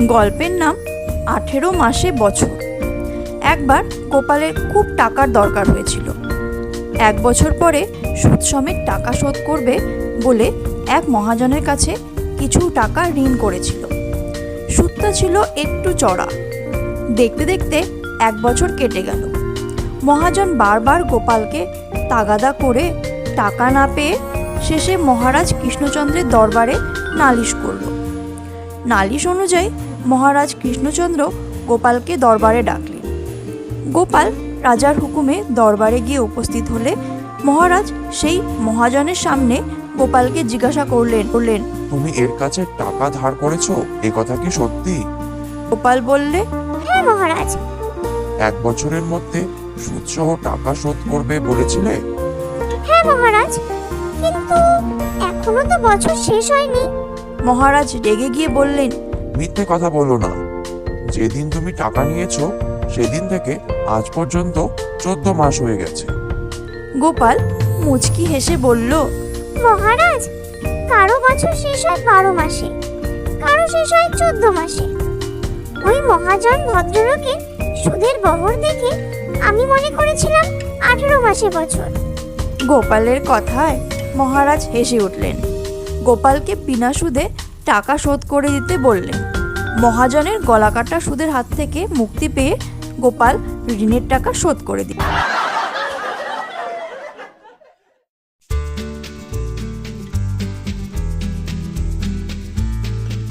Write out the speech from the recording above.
গল্পের নাম আঠেরো মাসে বছর। একবার গোপালের খুব টাকার দরকার হয়েছিল। এক বছর পরে সুদ সমেত টাকা শোধ করবে বলে এক মহাজনের কাছে কিছু টাকা ঋণ করেছিল। সুদটা ছিল একটু চড়া। দেখতে দেখতে এক বছর কেটে গেল। মহাজন বারবার গোপালকে তাগাদা করে টাকা না পেয়ে শেষে মহারাজ কৃষ্ণচন্দ্রের দরবারে নালিশ করল। নালিশ অনুযায়ী মহারাজ কৃষ্ণচন্দ্র গোপালকে দরবারে ডাকলেন। গোপাল রাজার হুকুমে দরবারে গিয়ে উপস্থিত হলে মহারাজ সেই মহাজনের সামনে গোপালকে জিজ্ঞাসা করলেন বললেন তুমি এর কাছে টাকা ধার করেছ? এ কথা কি সত্যি? গোপাল বললে হ্যাঁ মহারাজ। এক বছরের মধ্যে সুদসহ টাকা শোধ করবে বলেছিলে? হ্যাঁ মহারাজ কিন্তু এখনও তো বছর শেষ হয়নি। মহারাজ রেগে গিয়ে বললেন মিথ্যে কথা বলো না। যেদিন তুমি টাকা নিয়েছো সেদিন থেকে আজ পর্যন্ত চোদ্দ মাস হয়ে গেছে। গোপাল মুচকি হেসে বলল মহারাজ কারও বছর শেষ হয় বারো মাসে কারও শেষ হয় চোদ্দ মাসে। ওই মহাজন ভদ্রলোকের সুদের বহর দেখে আমি মনে করেছিলাম আঠেরো মাসে বছর। গোপালের কথায় মহারাজ হেসে উঠলেন। গোপালকে বিনা সুদে টাকা শোধ করে দিতে বললেন। মহাজনের গলাকাটা সুদের হাত থেকে মুক্তি পেয়ে গোপাল ঋণের টাকা শোধ করে দিল